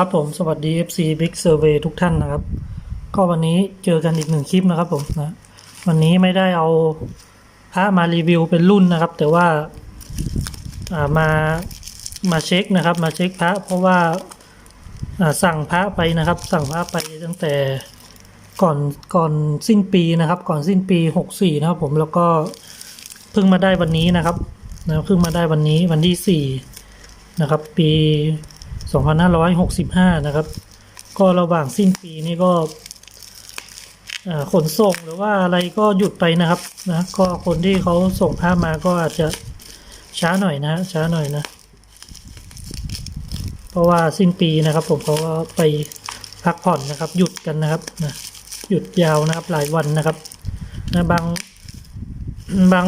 ครับผมสวัสดี FC Big Survey ทุกท่านนะครับ ก็วันนี้เจอกันอีกหนึ่งคลิปนะครับผมนะวันนี้ไม่ได้เอาพระมารีวิวเป็นรุ่นนะครับ แต่ว่าามามาเช็คนะครับ มาเช็คพระเพราะว่าาสั่งพระไปนะครับ สั่งพระไปตั้งแต่ก่อนก่อนสิ้นปีนะครับ ก่อนสิ้นปี 64 นะครับผมแล้วก็เพิ่งมาได้วันนี้นะครับนะเพิ่งมาได้วันนี้วันที่ 4 นะครับ ปี 2565 นะครับ ก็ระหว่างสิ้นปีนี้ก็ขนส่งหรือว่าอะไรก็หยุดไปนะครับนะก็คนที่เขาส่งผ้ามาก็อาจจะช้าหน่อยนะ ช้าหน่อยนะ เพราะว่าสิ้นปีนะครับ ผมเขาก็ไปพักผ่อนนะครับ หยุดกันนะครับนะหยุดยาวนะครับหลายวันนะครับนะบางบาง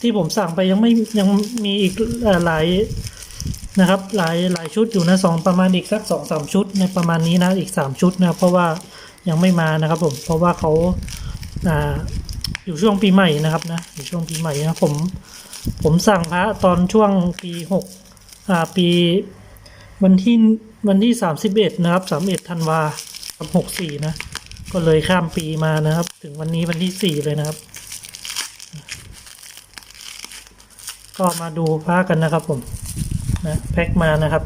ที่ผมสั่งไปยังไม่ยังมีอีกอหลาย นะครับหลายหลายชุดอยู่นะสองประมาณอีกสักสองสามชุดในประมาณนี้นะอีกสามชุดนะเพราะว่ายังไม่มานะครับผมเพราะว่าเขาอ่าอยู่ช่วงปีใหม่นะครับนะอยู่ช่วงปีใหม่นะผมผมสั่งพระตอนช่วงปีหกอ่าปีวันที่วันที่สามสิบเอ็ดนะครับสามเอ็ดธันวาครับหกสี่นะก็เลยข้ามปีมานะครับ ถึงวันนี้วันที่สี่เลยนะครับ ก็มาดูพระกันนะครับผม นะแพ็คมานะครับ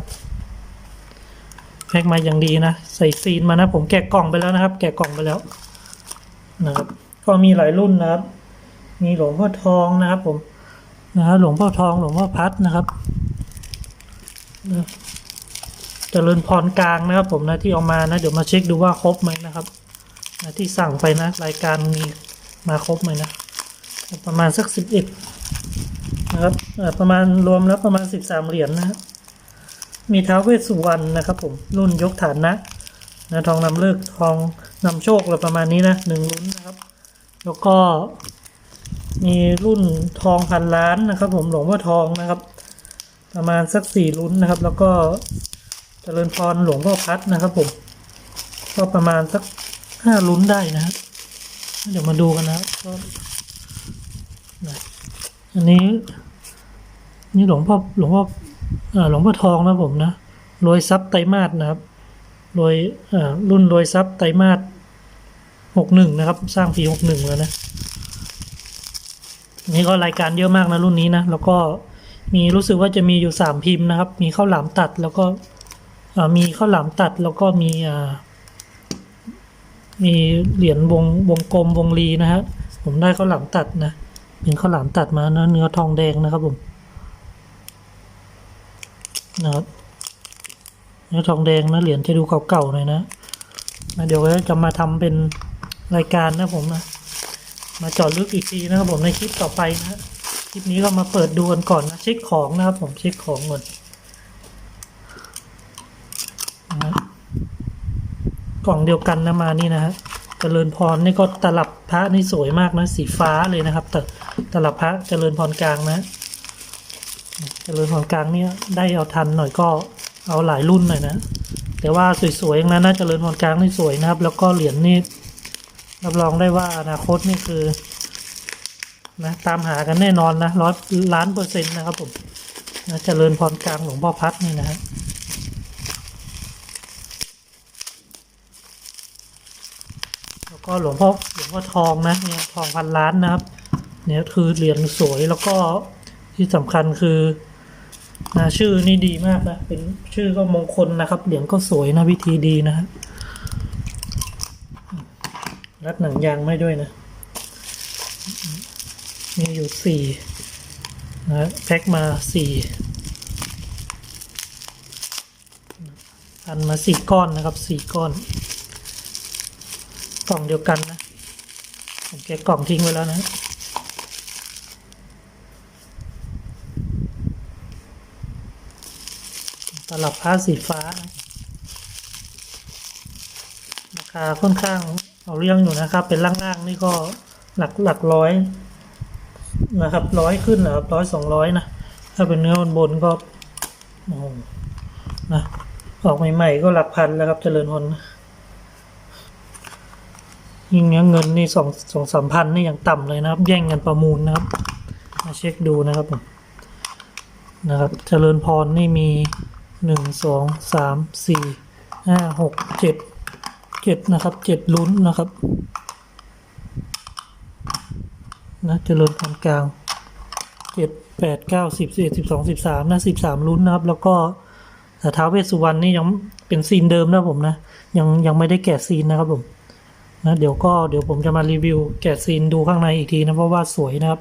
แพ็คมาอย่างดีนะ ใส่ซีนมานะ ผมแกะกล่องไปแล้วนะครับ แกะกล่องไปแล้วนะครับ ก็มีหลายรุ่นนะครับ มีหลวงพ่อทองนะครับ ผมนะครับหลวงพ่อทองหลวงพ่อพัดนะครับนะเจริญพรกลางนะครับ ผมนะที่เอามานะเดี๋ยวมาเช็คดูว่าครบไหมนะครับนะที่สั่งไปนะ รายการมีมาครบไหมนะ ประมาณสักสิบเอ็ด นะครับประมาณรวมแล้วประมาณสิบสามเหรียญนะฮะมีท้าวเวสสุวรรณนะครับผมรุ่นยกฐานนะนะทองนำเลิกทองนำโชคอะไรประมาณนี้นะหนึ่งลุ้นนะครับ แล้วก็มีรุ่นทองพันล้านนะครับผมหลวงพ่อทองนะครับ ประมาณสักสี่ลุ้นนะครับ แล้วก็เจริญพรหลวงพ่อพัดนะครับผมก็ประมาณสักห้าลุ้นได้นะครับเดี๋ยวมาดูกันนะครับอันนี้ นี่หลวงพ่อหลวงพ่อหลวงพ่อทองนะผมนะรวยทรัพย์ไตรมาสนะครับรวยรุ่นรวยทรัพย์ไตรมาสหกหนึ่งนะครับ สร้างปีหกหนึ่งแล้วนะนี่ก็รายการเยอะมากนะรุ่นนี้นะ แล้วก็มีรู้สึกว่าจะมีอยู่สามพิมพ์นะครับ มีข้าวหลามตัดแล้วก็มีข้าวหลามตัดแล้วก็มีมีเหรียญวงวงกลมวงรีนะฮะผมได้ข้าวหลามตัดนะเป็นข้าวหลามตัดมานะเนื้อทองแดงนะครับผม นะครับเนื้อทองแดงนะเหรียญจะดูเก่าๆหน่อยนะนะเดี๋ยวก็จะมาทำเป็นรายการนะผมนะมาจอดลึกอีกทีนะครับผมในคลิปต่อไปนะคลิปนี้ก็มาเปิดดูกันก่อนนะเช็คของนะครับผมเช็คของก่อนนะกล่องเดียวกันนะมานี่นะฮะเจริญพรนี่ก็ตลับพระนี่สวยมากนะสีฟ้าเลยนะครับแต่ตลับพระเจริญพรกลางนะ เจริญพรกลางเนี่ยได้เอาทันหน่อยก็เอาหลายรุ่นหน่อยนะ แต่ว่าสวยๆอย่างนั้นนะเจริญพรกลางนี่สวยนะครับ แล้วก็เหรียญนี่รับรองได้ว่าอนาคตนี่คือนะตามหากันแน่นอนนะร้อยล้านเปอร์เซ็นต์นะครับผมนะเจริญพรกลางหลวงพ่อพัดนี่นะฮะแล้วก็หลวงพ่อหลวงพ่อทองนะเนี่ยทองพันล้านนะครับ เนี่ยคือเหรียญสวยแล้วก็ ที่สำคัญคือนะชื่อนี่ดีมากนะ เป็นชื่อก็มงคลนะครับ เหรียญก็สวยนะวิธีดีนะฮะรัดหนังยางไม่ด้วยนะ มีอยู่สี่นะแพ็คมาสี่พันมาสี่ก้อนนะครับสี่ก้อน กล่องเดียวกันนะ ผมแกะกล่องทิ้งไว้แล้วนะ ตลับผ้าสีฟ้านะราคาค่อนข้างเอาเรื่องอยู่นะครับ เป็นล่างๆนี่ก็หลักหลักร้อยนะครับร้อยขึ้นนะครับร้อยสองร้อยนะถ้าเป็นเนื้อบนๆก็โอ้นะออกใหม่ๆก็หลักพันแล้วครับเจริญพลนยิ่งเงี้ยเงินนี่สองสองสามพันนี่ยังต่ำเลยนะครับ แย่งกันประมูลนะครับ มาเช็คดูนะครับผมนะครับ เจริญพรนี่มี หนึ่งสองสามสี่ห้าหกเจ็ดเจ็ดนะครับเจ็ดลุ้นนะครับนะเจริญพันธุ์กลางเจ็ดแปดเก้าสิบสิบเอ็ดสิบสองสิบสามนะสิบสามลุ้นนะครับ แล้วก็แต่ท้าวเวสสุวรรณนี่ยังเป็นซีนเดิมนะผมนะ ยังยังไม่ได้แกะซีนนะครับผมนะเดี๋ยวก็เดี๋ยวผมจะมารีวิวแกะซีนดูข้างในอีกทีนะเพราะว่าสวยนะครับ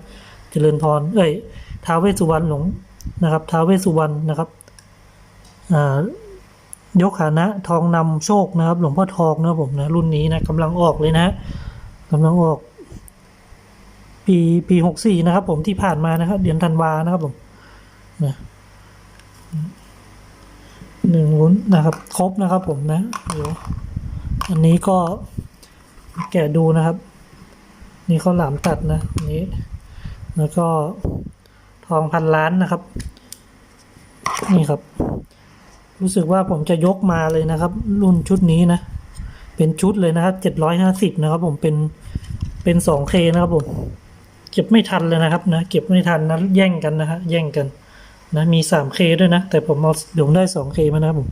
เจริญพรเอ้ยท้าวเวสสุวรรณหลงนะครับท้าวเวสสุวรรณนะครับ ยกฐานะทองนำโชคนะครับ หลวงพ่อทองนะผมนะรุ่นนี้นะกำลังออกเลยนะกำลังออก ปีปีหกสี่นะครับ ผมที่ผ่านมานะครับ เดือนธันวานะครับผมนะหนึ่งลุ้นนะครับ ครบนะครับ ผมนะเดี๋ยวอันนี้ก็แกะดูนะครับ นี่เขาหลามตัดนะนนี้ แล้วก็ทองพันล้านนะครับ นี่ครับ รู้สึกว่าผมจะยกมาเลยนะครับ รุ่นชุดนี้นะ เป็นชุดเลยนะครับเจ็ดร้อยห้าสิบนะครับ ผมเป็นเป็นสองเคนะครับผมเก็บไม่ทันเลยนะครับนะเก็บไม่ทันนะแย่งกันนะฮะแย่งกันนะมีสามเคด้วยนะ แต่ผมเอาเดี๋ยวได้สองเคมานะครับผม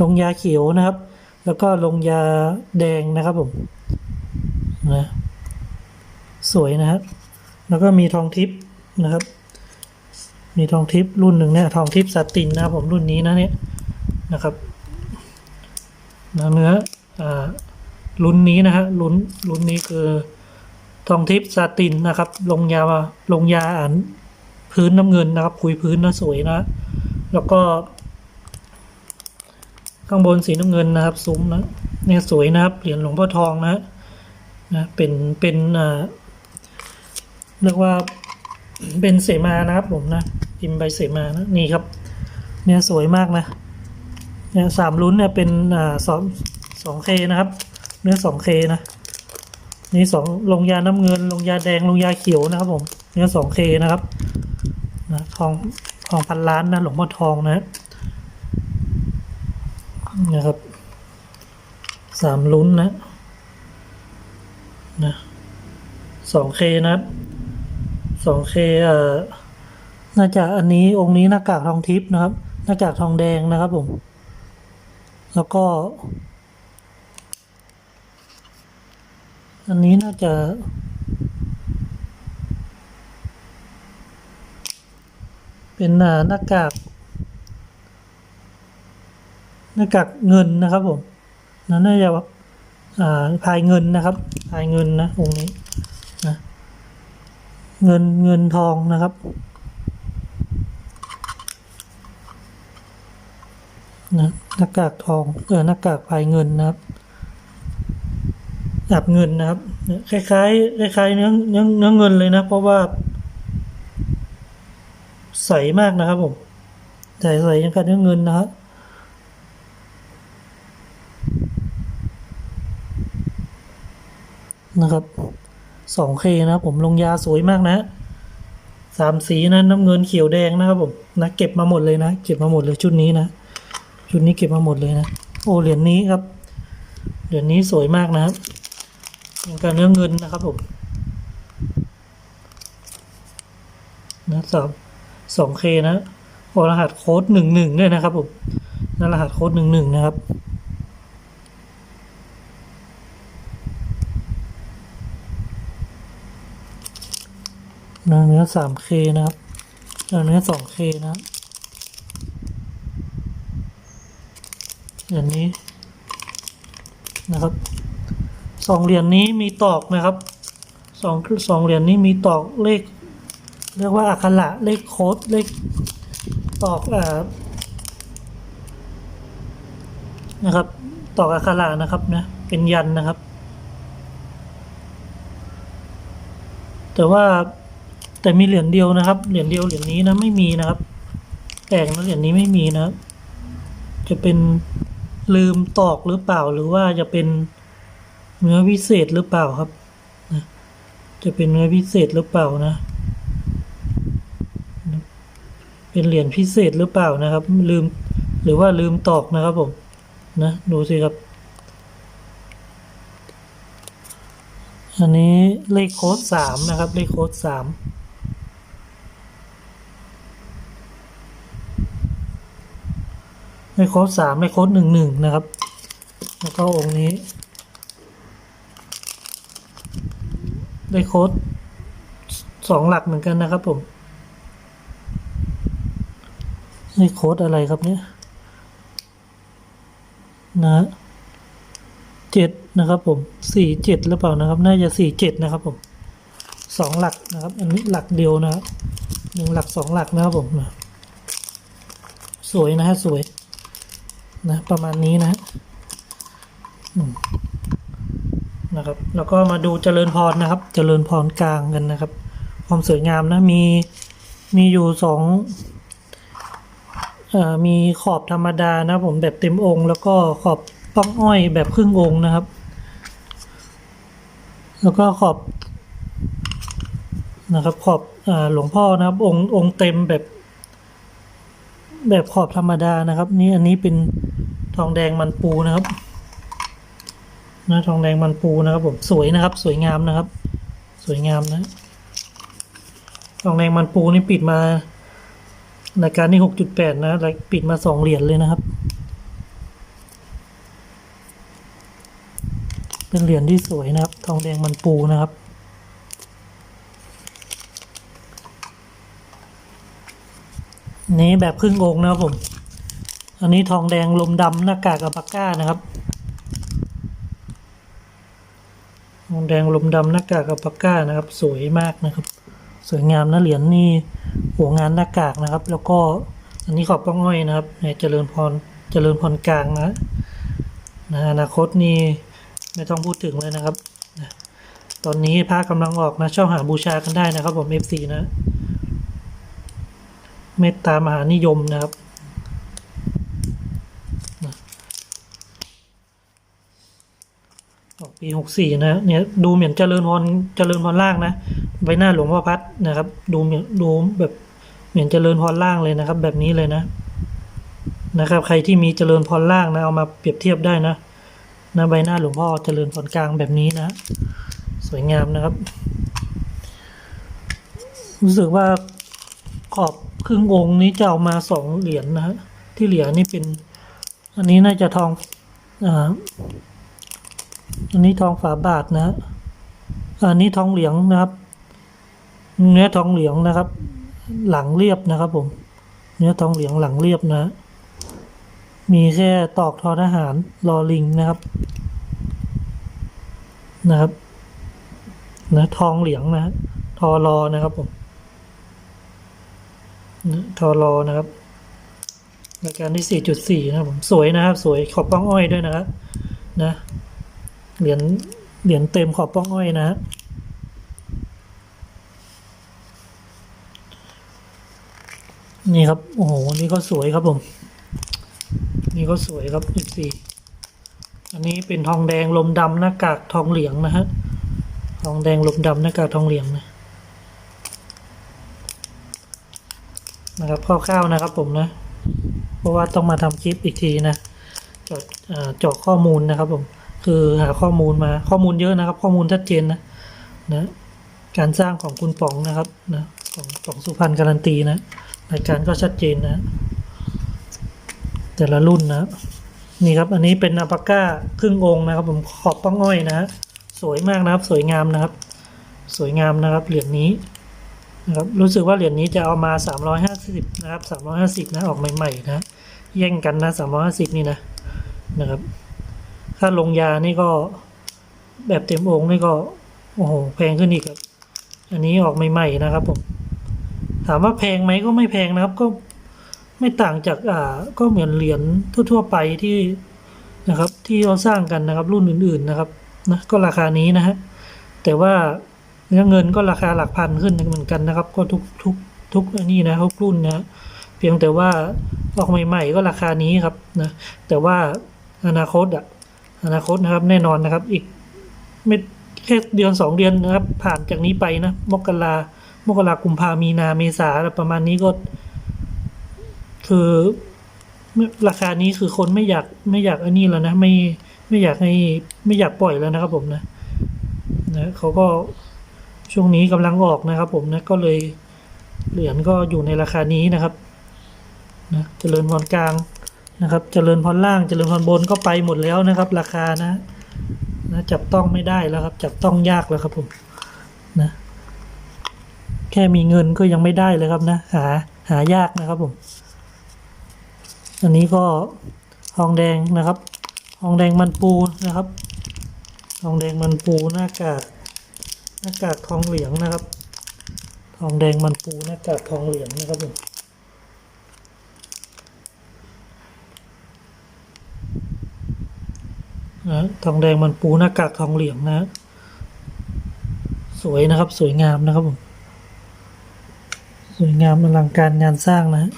ลงยาเขียวนะครับ แล้วก็ลงยาแดงนะครับผมนะสวยนะครับ แล้วก็มีทองทิพย์นะครับ มีทองทิพย์รุ่นหนึ่งเนี่ยทองทิพย์สตินนะครับผมรุ่นนี้นะเนี่ย นะครับนเนื้ออรุ่นนี้นะฮะรุ่นรุ่นนี้คือทองทิพย์สตินนะครับ ลงยาลงยาอ่านพื้นน้ำเงินนะครับคุยพื้นนะสวยนะ แล้วก็ ข้างบนสีน้ำเงินนะครับ ซุ้มนะเนี่ยสวยนะครับเหรียญหลวงพ่อทองนะนะเป็นเป็นอ่าเรียกว่าเป็นเสมานะครับผมนะพิมพ์ใบเสมานะนี่ครับ เนี่ยสวยมากนะ เนี่ยสามลุ้นเนี่ยเป็นอ่าสองสองเคนะครับ เนื้อสองเคนะนี่สองลงยาน้ำเงิน ลงยาแดงลงยาเขียวนะครับผม เนื้อสองเคนะครับนะทองทองพันล้านนะหลวงพ่อทองนะนะครับสามลุ้นนะนะสองเคนะครับสองเคเอ่อน่าจะอันนี้องค์นี้หน้ากากทองทิพย์นะครับ หน้ากากทองแดงนะครับผม แล้วก็ อันนี้น่าจะเป็นหน้ากากหน้ากากเงินนะครับผมนั่นน่าจะาพายเงินนะครับพายเงินนะองค์นี้นะเงินเงินทองนะครับ นะหน้ากากทองเออหน้ากากพายเงินนะครับอับเงินนะครับ คล้ายๆคล้ายๆเนื้อเนื้อเนื้อเงินเลยนะ เพราะว่า ใสมากนะครับผมใสใสยังกับเนื้อเงินนะครับนะครับสองเคนะผมลงยาสวยมากนะสามสีนะน้ำเงินเขียวแดงนะครับผมนะเก็บมาหมดเลยนะ เก็บมาหมดเลยชุดนี้นะ ชุดนี้เก็บมาหมดเลยนะ โอ้เหรียญนี้ครับ เหรียญนี้สวยมากนะครับยังกับเนื้อเงินนะครับผมนะสามสองเคนะโอรหัสโค้ดหนึ่งหนึ่งด้วยนะครับผมนะรหัสโค้ดหนึ่งหนึ่งนะครับเนื้อเนื้อสามเคนะครับเนื้อเนื้อสองเคนะครับ เหรียญนี้นะครับสองเหรียญนี้มีตอกนะครับสองสองเหรียญนี้มีตอกเลข เรียกว่าอักขระเลขโค้ดเลขตอกอ่านะครับตอกอักขระนะครับนะเป็นยันนะครับ แต่ว่าแต่มีเหรียญเดียวนะครับ เหรียญเดียวเหรียญนี้นะไม่มีนะครับแปลกนะเหรียญนี้ไม่มีนะครับจะเป็น ลืมตอกหรือเปล่าหรือว่าจะเป็นเนื้อพิเศษหรือเปล่าครับนะจะเป็นเนื้อพิเศษหรือเปล่านะ เป็นเหรียญพิเศษหรือเปล่านะครับ ลืมหรือว่าลืมตอกนะครับผมนะดูสิครับ อันนี้เลขโค้ดสามนะครับ เลขโค้ดสาม ได้โค้ดสามได้โค้ดหนึ่งหนึ่งนะครับ แล้วก็องค์นี้ ได้โค้ดสองหลักเหมือนกันนะครับผมได้โค้ดอะไรครับเนี่ยนะเจ็ดนะครับผมสี่เจ็ดหรือเปล่านะครับ น่าจะสี่เจ็ดนะครับผมสองหลักนะครับ อันนี้หลักเดียวนะครับหนึ่งหลักสองหลักนะครับผมนะสวยนะฮะสวย นะประมาณนี้นะนะครับ แล้วก็มาดูเจริญพรนะครับ เจริญพรกลางกันนะครับ ความสวยงามนะมีมีอยู่สองอมีขอบธรรมดานะผมแบบเต็มองค์ แล้วก็ขอบป้องอ้อยแบบครึ่งองค์นะครับ แล้วก็ขอบนะครับขอบอหลวงพ่อนะครับ องค์องค์เต็มแบบ แบบขอบธรรมดานะครับ นี่อันนี้เป็นทองแดงมันปูนะครับนะทองแดงมันปูนะครับผมสวยนะครับ สวยงามนะครับ สวยงามนะ ทองแดงมันปูนี่ปิดมารายการที่หกจุดแปดนะปิดมาสองเหรียญเลยนะครับ เป็นเหรียญที่สวยนะครับ ทองแดงมันปูนะครับ นี้แบบครึ่งองค์นะครับผม อันนี้ทองแดงลมดำหน้ากากอัลปาก้านะครับ ทองแดงลมดำหน้ากากอัลปาก้านะครับ สวยมากนะครับ สวยงามนะเหรียญนี่หัวงานหน้ากากนะครับ แล้วก็อันนี้ขอบป้องอ้อยนะครับเนี่ยเจริญพรเจริญพรกลางนะนะอนาคตนี่ไม่ต้องพูดถึงเลยนะครับ ตอนนี้พระกำลังออกนะช่องหาบูชากันได้นะครับผม F4 นะ เมตตามหานิยมนะครับนะอปีหกสี่นะเนี่ยดูเหมือนเจริญพรเจริญพรล่างนะใบหน้าหลวงพ่อพัดนะครับ ดูเหมือนดูแบบเหมือนเจริญพรล่างเลยนะครับ แบบนี้เลยนะนะครับ ใครที่มีเจริญพรล่างนะเอามาเปรียบเทียบได้นะนะใบหน้าหลวงพ่อเจริญพรกลางแบบนี้นะ สวยงามนะครับ รู้สึกว่าขอบ ครึ่งองค์นี้จะเอามาสองเหรียญนะฮะที่เหรียญนี่เป็น อันนี้น่าจะทองอ่าอันนี้ทองฝาบาทนะฮะอันนี้ทองเหลืองนะครับ เนื้อทองเหลืองนะครับ หลังเรียบนะครับ ผม เนื้อทองเหลืองหลังเรียบนะ มีแค่ตอกทอทหารรอลิงนะครับ นะครับนะทองเหลืองนะทอรอนะครับผม ทอรอนะครับรายการที่ 4.4 นะครับผมสวยนะครับ สวยขอบป้องอ้อยด้วยนะครับนะเหรียญเหรียญเต็มขอบป้องอ้อยนะฮะนี่ครับโอ้โหนี่ก็สวยครับผม นี่ก็สวยครับ 14 อันนี้เป็นทองแดงลมดำหน้ากากทองเหลืองนะฮะทองแดงลมดำหน้ากากทองเหลืองนะ นะครับคร่าวๆนะครับผมนะ เพราะว่าต้องมาทำคลิปอีกทีนะเจาะเจาะข้อมูลนะครับผมคือหาข้อมูลมาข้อมูลเยอะนะครับ ข้อมูลชัดเจนนะนะการสร้างของคุณป๋องนะครับนะของของสุพรรณการันตีนะรายการก็ชัดเจนนะ แต่ละรุ่นนะนี่ครับอันนี้เป็นอัปาก้าครึ่งองค์นะครับ ผมขอบป้องอ้อยนะ สวยมากนะครับ สวยงามนะครับ สวยงามนะครับเหรียญนี้ นะครับรู้สึกว่าเหรียญนี้จะเอามา 350 นะครับ 350 นะ ออกใหม่ๆนะแย่งกันนะ 350 นี่นะนะครับค่าลงยานี่ก็แบบเต็มองค์นี่ก็โอ้โหแพงขึ้นอีกครับ อันนี้ออกใหม่ๆนะครับผม ถามว่าแพงไหมก็ไม่แพงนะครับก็ไม่ต่างจากอ่าก็เหมือนเหรียญทั่ว ๆ ไปที่นะครับ ที่เราสร้างกันนะครับ รุ่นอื่น ๆนะครับนะก็ราคานี้นะฮะแต่ว่า เนื้อเงินก็ราคาหลักพันขึ้นเหมือนกันนะครับ ก็ทุกทุกทุกนนี้นะทุกรุ่นนะเพียงแต่ว่าออกใหม่ๆก็ราคานี้ครับนะแต่ว่าอนาคตอะอนาคตนะครับแน่นอนนะครับ อีกไม่แค่เดือนสองเดือนนะครับ ผ่านจากนี้ไปนะมกรามกรากุมภามีนาเมษาอะไรประมาณนี้ก็ คือราคานี้คือคนไม่อยากไม่อยากอันนี้แล้วนะไม่ไม่อยากให้ไม่อยากปล่อยแล้วนะครับผมนะนะเขาก็ ช่วงนี้กำลังออกนะครับ ผมนะก็เลยเหรียญก็อยู่ในราคานี้นะครับนะเจริญพรกลางนะครับ เจริญพรล่าง เจริญพรบนก็ไปหมดแล้วนะครับ ราคานะนะจับต้องไม่ได้แล้วครับ จับต้องยากแล้วครับผมนะแค่มีเงินก็ยังไม่ได้เลยครับนะ หาหายากนะครับผม อันนี้ก็ทองแดงนะครับทองแดงมันปูนะครับทองแดงมันปูหน้ากาก หน้ากากทองเหลืองนะครับ ทองแดงมันปูหน้ากากทองเหลืองนะครับผมนะทองแดงมันปูหน้ากากทองเหลืองนะ สวยนะครับสวยงามนะครับผมสวยงามอลังการงานสร้างนะฮะ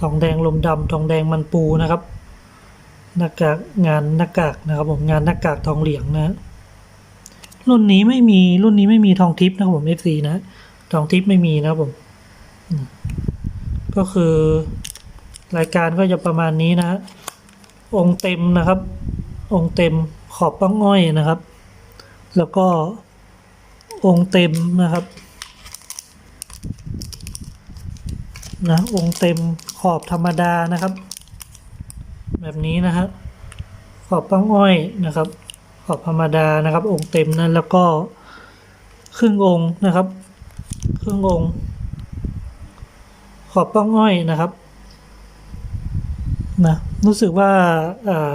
ทองแดงลมดำทองแดงมันปูนะครับหน้ากากงานหน้ากากนะครับผมงานหน้ากากทองเหลืองนะฮะ รุ่นนี้ไม่มีรุ่นนี้ไม่มีทองทิพย์นะครับผม FC นะ ทองทิพย์ไม่มีนะครับผม ก็คือรายการก็จะประมาณนี้นะ องเต็มนะครับ องเต็มขอบป้องอ้อยนะครับ แล้วก็องเต็มนะครับนะองเต็มขอบธรรมดานะครับ แบบนี้นะฮะขอบป้องอ้อยนะครับ ขอบธรรมดานะครับ องค์เต็มนั้นแล้วก็ครึ่งองค์นะครับ ครึ่งองค์ ขอบป้องอ้อยนะครับนะรู้สึกว่า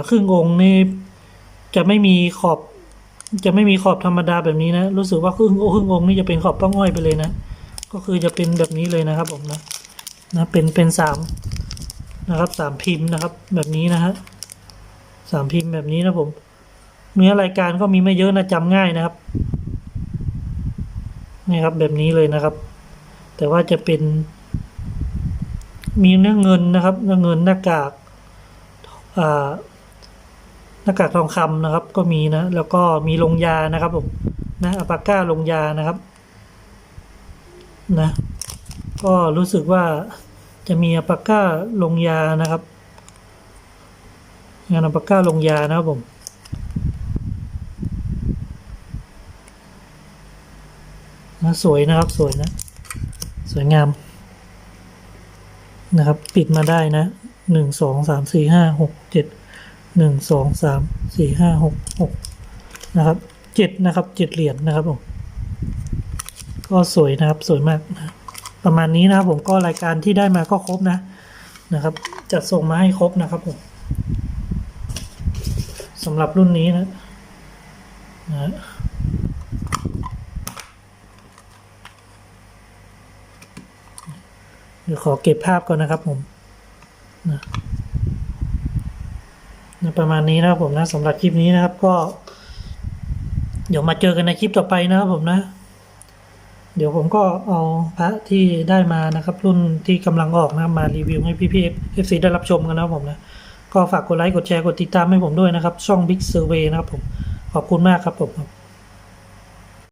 ครึ่งองค์นี่จะไม่มีขอบ จะไม่มีขอบธรรมดาแบบนี้นะ รู้สึกว่าครึ่งครึ่งองค์นี่จะเป็นขอบป้องอ้อยไปเลยนะ ก็คือจะเป็นแบบนี้เลยนะครับผมนะนะเป็นเป็นสามนะครับสามพิมพ์นะครับ แบบนี้นะฮะสามพิมพ์แบบนี้นะผม เนื้อรายการก็มีไม่เยอะนะจำง่ายนะครับนี่ครับแบบนี้เลยนะครับ แต่ว่าจะเป็น มีเนื้อเงินนะครับเนื้อเงินหน้ากากหน้ากากทองคำนะครับ ก็มีนะ แล้วก็มีลงยานะครับผมนะอัปาก้าลงยานะครับนะก็รู้สึกว่าจะมีอัปาก้าลงยานะครับ งานอัปาก้าลงยานะครับผม นะ สวยนะครับสวยนะ สวยงาม นะครับ ปิดมาได้นะหนึ่งสองสามสี่ห้าหกเจ็ดหนึ่งสองสามสี่ห้าหกหกนะครับเจ็ดนะครับเจ็ดเหรียญนะครับผมก็สวยนะครับสวยมากนะประมาณนี้นะครับผมก็รายการที่ได้มาก็ครบนะนะครับจัดส่งมาให้ครบนะครับผมสำหรับรุ่นนี้นะนะ เดี๋ยวขอเก็บภาพก่อนนะครับผมนะนะประมาณนี้นะครับผมนะสำหรับคลิปนี้นะครับก็ เดี๋ยวมาเจอกันในคลิปต่อไปนะครับผมนะ เดี๋ยวผมก็เอาพระที่ได้มานะครับ รุ่นที่กำลังออกนะครับมารีวิวให้พี่ๆเอฟซีได้รับชมกันนะครับผมนะก็ฝากกดไลค์กดแชร์กดติดตามให้ผมด้วยนะครับ ช่อง Big Survey นะครับผมขอบคุณมากครับผม